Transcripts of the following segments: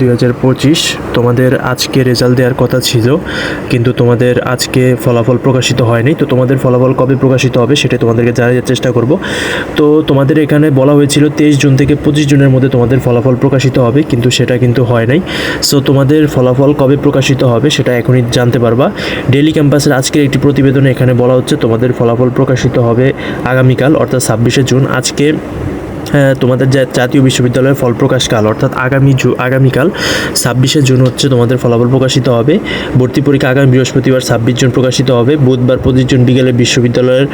দুই হাজার পঁচিশ, তোমাদের আজকে রেজাল্ট দেওয়ার কথা ছিল, কিন্তু তোমাদের আজকে ফলাফল প্রকাশিত হয়নি। তো তোমাদের ফলাফল কবে প্রকাশিত হবে সেটা তোমাদেরকে জানার চেষ্টা করব। তো তোমাদের এখানে বলা হয়েছিল তেইশ জুন থেকে পঁচিশ জুনের মধ্যে তোমাদের ফলাফল প্রকাশিত হবে, কিন্তু সেটা কিন্তু হয় নাই। সো তোমাদের ফলাফল কবে প্রকাশিত হবে সেটা এখনই জানতে পারবা। ডেলি ক্যাম্পাসের আজকের একটি প্রতিবেদনে এখানে বলা হচ্ছে, তোমাদের ফলাফল প্রকাশিত হবে আগামীকাল, অর্থাৎ ছাব্বিশে জুন। আজকে তোমাদের জা- জাতীয় বিশ্ববিদ্যালয়ের ফল প্রকাশকাল, অর্থাৎ আগামী জু, আগামীকাল, ছাব্বিশে জুন হচ্ছে তোমাদের ফলাফল প্রকাশিত হবে। ভর্তি পরীক্ষা আগামী বৃহস্পতিবার ছাব্বিশ জুন প্রকাশিত হবে। বুধবার পঁচিশ জুন বিকেলে বিশ্ববিদ্যালয়ের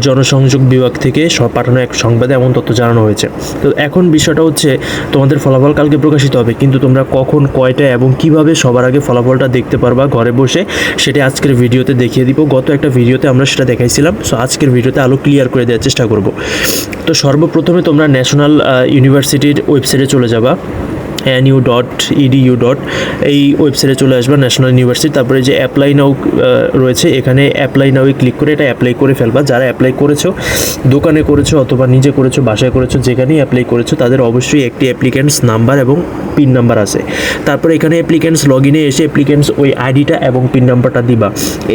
জনসংযোগ বিভাগ থেকে পাঠানো এক সংবাদে এমন তথ্য জানানো হয়েছে। তো এখন বিষয়টা হচ্ছে, তোমাদের ফলাফল কালকে প্রকাশিত হবে, কিন্তু তোমরা কখন কয়টা এবং কীভাবে সবার আগে ফলাফলটা দেখতে পারবা ঘরে বসে, সেটা আজকের ভিডিওতে দেখিয়ে দিব। গত একটা ভিডিওতে আমরা সেটা দেখাইছিলাম, সো আজকের ভিডিওতে আলো ক্লিয়ার করে দেওয়ার চেষ্টা করব। তো সর্বপ্রথমে তোমরা ন্যাশনাল ইউনিভার্সিটির ওয়েবসাইটে চলে যাবা। এনইউ ডট ইডিইউ ডট এই ওয়েবসাইটে চলে আসবে ন্যাশনাল ইউনিভার্সিটি তারপরে যে অ্যাপ্লাই নাও রয়েছে, এখানে অ্যাপ্লাই নাওয়ে ক্লিক করে এটা অ্যাপ্লাই করে ফেলবা। যারা অ্যাপ্লাই করেছ, দোকানে করেছ অথবা নিজে করেছ, বাসায় করেছ, যেখানেই অ্যাপ্লাই করেছ, তাদের অবশ্যই একটি অ্যাপ্লিক্যান্টস নাম্বার এবং পিন নাম্বার আছে। তারপরে এখানে অ্যাপ্লিক্যান্টস লগ ইনে এসে অ্যাপ্লিক্যান্টস ওই আইডিটা এবং পিন নাম্বারটা দিবা।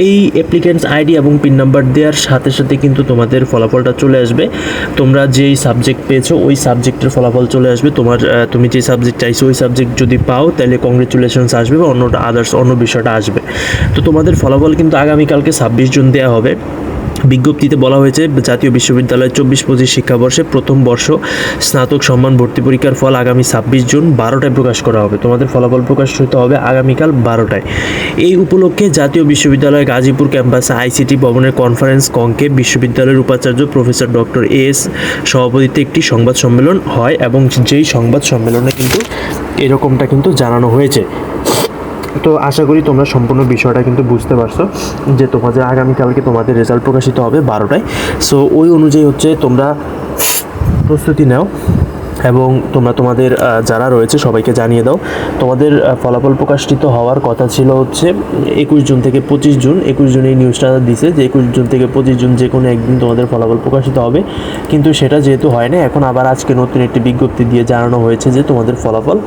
এই অ্যাপ্লিক্যান্টস আইডি এবং পিন নাম্বার দেওয়ার সাথে সাথে কিন্তু তোমাদের ফলাফলটা চলে আসবে। তোমরা যেই সাবজেক্ট পেয়েছ, ওই সাবজেক্টের ফলাফল চলে আসবে। তোমার তুমি যে সাবজেক্ট চাইছো ওই সাবজেক্ট যদি পাও, তাহলে কংগ্রেচুলেশনস আসবে বা অন্যটা আদার্স অন্য বিষয়টা আসবে। তো তোমাদের ফলাফল কিন্তু আগামীকালকে ছাব্বিশ জুন দেওয়া হবে। বিজ্ঞপ্তিতে বলা হয়েছে, জাতীয় বিশ্ববিদ্যালয় চব্বিশ পঁচিশ শিক্ষাবর্ষে প্রথম বর্ষ স্নাতক সম্মান ভর্তি পরীক্ষার ফল আগামী ছাব্বিশ জুন বারোটায় প্রকাশ করা হবে। তোমাদের ফলাফল প্রকাশ হতে হবে আগামীকাল বারোটায়। এই উপলক্ষে জাতীয় বিশ্ববিদ্যালয় গাজীপুর ক্যাম্পাসে আইসিটি ভবনের কনফারেন্স কংকে বিশ্ববিদ্যালয়ের উপাচার্য প্রফেসর ডক্টর এস সভাপতিত্বে একটি সংবাদ সম্মেলন হয় এবং যেই সংবাদ সম্মেলনে কিন্তু এরকমটা কিন্তু জানানো হয়েছে। তো আশা করি তোমরা সম্পূর্ণ বিষয়টা কিন্তু বুঝতে পারছ যে তোমাদের আগামীকালকে তোমাদের রেজাল্ট প্রকাশিত হবে বারোটায়। সো ওই অনুযায়ী হচ্ছে তোমরা প্রস্তুতি নাও। এবং তোমরা তোমাদের যারা রয়েছে সবাইকে জানিয়ে দাও। তোমাদের ফলাফল প্রকাশিত হওয়ার কথা ছিল হচ্ছে একুশ জুন থেকে পঁচিশ জুন। একুশ জুন এই নিউজটা দিছে যে একুশ জুন থেকে পঁচিশ জুন যে কোনো একদিন তোমাদের ফলাফল প্রকাশিত হবে। কিন্তু সেটা যেহেতু হয় না, এখন আবার আজকে নতুন একটি বিজ্ঞপ্তি দিয়ে জানানো হয়েছে যে তোমাদের ফলাফল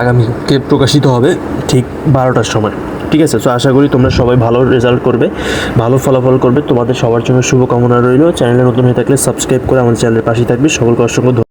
আগামীকে প্রকাশিত হবে ঠিক বারোটার সময়। ঠিক আছে? তো আশা করি তোমরা সবাই ভালো রেজাল্ট করবে, ভালো ফলাফল করবে। তোমাদের সবার জন্য শুভকামনা রইল। চ্যানেলে নতুন হয়ে থাকলে সাবস্ক্রাইব করে আমাদের চ্যানেলের পাশে থাকবে। সকলকে অসংখ্য।